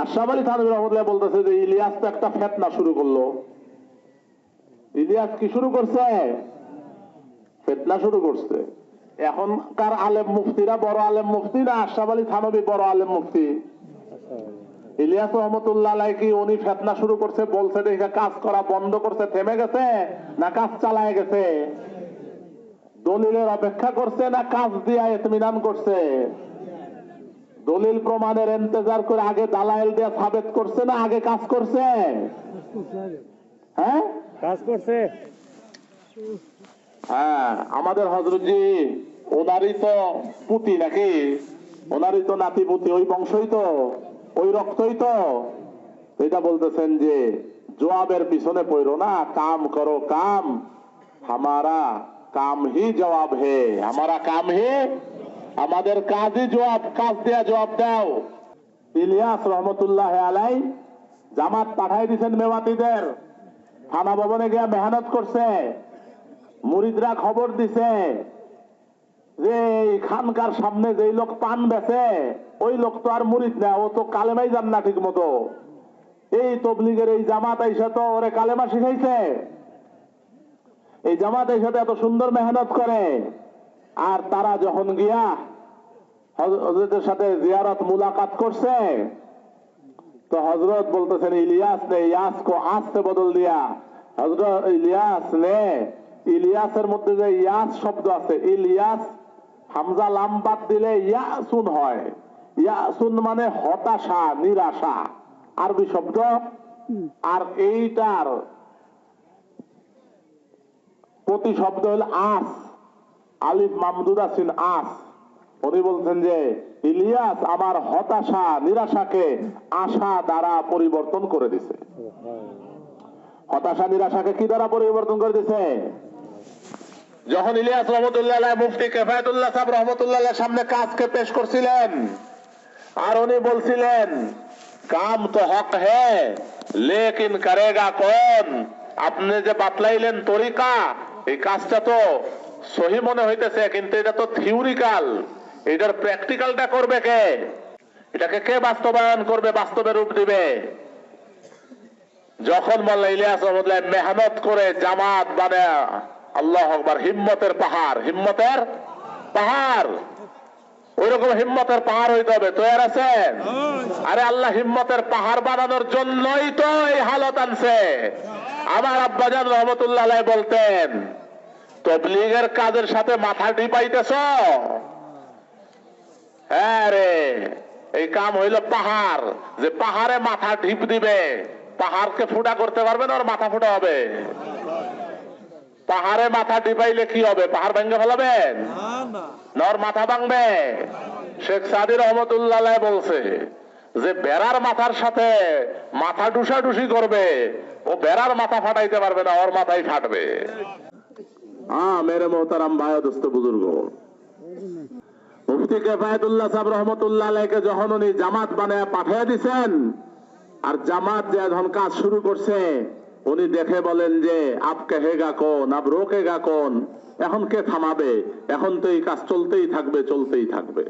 আশরাফ বলতেছে যে ইলিয়াস তো একটা ফেতনা শুরু করল। ইলিয়াস কি শুরু করছে? ফেতনা শুরু করছে। আলেম মুফতিরা বড় আলেম মুফতি না আশরাফ আলী বড় আলেম মুফতি? ইলিয়াস রহমতুল্লাহ কি উনি ফেতনা শুরু করছে, বলছে দেখে কাজ করা বন্ধ করছে, থেমে গেছে না কাজ চালায় গেছে? দলিলের অপেক্ষা করছে না কাজ দিয়ে করছে? দলিল প্রমাণের ইন্তজার করে আগে দালাইল দিয়ে সাবেত করছে না? আগে কাজ করছে? হ্যাঁ? কাজ করছে। হ্যাঁ আমাদের হজরতজি ওনারই তো পুতি নাকি? ওনারই তো নাতি পুতি ওই বংশই তো ওই রক্তই তো। এটা বলতেছেন যে জবাবের পিছনে পড়ো না কাম করো কাম। হামারা কাম হি জবাব হে হামারা কাম হে আমাদের কাজই জবাব কাজ দেয়া জবাব দাও। ইলিয়াস রহমতুল্লাহ আলাই জামাত পাঠাই দিছেন মেওয়াতিদের। থানা ভবনে গিয়া মেহনত করছে। মুরিদরা খবর দিছে যে এই খানকার সামনে যে লোক পান বেছে, ওই লোক তো আর মুরিদ না, ও তো কালেমাই যান না ঠিক মতো এই তবলিগের এই জামাত আইসা তো ওরে কালেমা শিখাইছে। এই জামাত আইসা তো এত সুন্দর মেহনত করে। আর তারা যখন গিয়া হজরতের সাথে জিয়ারত মুলাকাত করছে। তো হজরত বলতেছেন, ইলিয়াস নে ইয়াস কো আস্তে বদল দিয়া। হজরত ইলিয়াস নে, ইলিয়াসের মধ্যে যে ইয়াস শব্দ আছে, ইলিয়াস হামজা লাম বাদ দিলে ইয়াসুন হয়। ইয়াসুন মানে হতাশা, নিরাশা, আরবি শব্দ। আর এইটার প্রতি শব্দ হল আস, আলিফ মামদুদ আসিন আস। উনি বলছেন যে, ইলিয়াস আমার হতাশা, নিরাশাকে আশা দ্বারা পরিবর্তন করে দিছে। হতাশা, নিরাশাকে কি দ্বারা পরিবর্তন করে দিছে? যখন ইলিয়াস রহমতুল্লাহ মুফতি কেফায়তুল্লাহ সাহেব রহমতুল্লাহ সামনে কাজকে পেশ করছিলেন, আর উনি বলছিলেন, কাম তো হক হে, লেকিন করেগা কোন? আপনি যে বাতলাইলেন তরিকা, এই কাজটা তো সহি মনে হইতেছে, কিন্তু এটা তো থিওরিক্যাল এটার প্র্যাকটিক্যালটা করবে কে? এটাকে কে বাস্তবায়ন করবে, বাস্তবে রূপ দিবে? যখন মোল্লা ইলিয়াস মেহনত করে জামাত মানে আল্লাহ আকবার, হিম্মতের পাহাড় হিম্মতের পাহাড়। ওইরকম হিম্মতের পাহাড় হইতে হবে তৈরি আছেন? আরে আল্লাহ হিম্মতের পাহাড় বানানোর জন্যই তো এই হালত আনছে। আমার আব্বাজান রহমতুল্লাহ বলতেন, তবলিগের কাজের সাথে মাথা টিপাইতেছ? হ্যাঁ রে, এই কাম হইল পাহাড়। যে পাহাড়ে মাথা ঢিপ দিবে, পাহাড়কে ফুটা করতে পারবে না, ওর মাথা ফুটা হবে। পাহাড়ে মাথা টিপাইলে কি হবে? পাহাড় ভেঙে ফেলাবেন? নর মাথা ভাঙবে? শেখ সাদি রহমতুল্লাহ বলছে, যে বেড়ার মাথার সাথে মাথা ডুসাডুসি করবে, ও বেড়ার মাথা ফাটাইতে পারবে না, ওর মাথাই ফাটবে। হ্যাঁ মেরে মোহতারাম ভাই দোস্ত বুজুর্গ। মুফতি কেফায়তুল্লাহ সাহেব রহমতুল্লাহ আলাইকে যখন উনি জামাত বানায় পাঠিয়ে দিছেন, আর জামাত যে এখন কাজ শুরু করছে, উনি দেখে বলেন যে, আপকে হেগা কোন, আপ রোকেগা কোন, এখন কে থামাবে? এখন তো এই কাজ চলতেই থাকবে চলতেই থাকবে।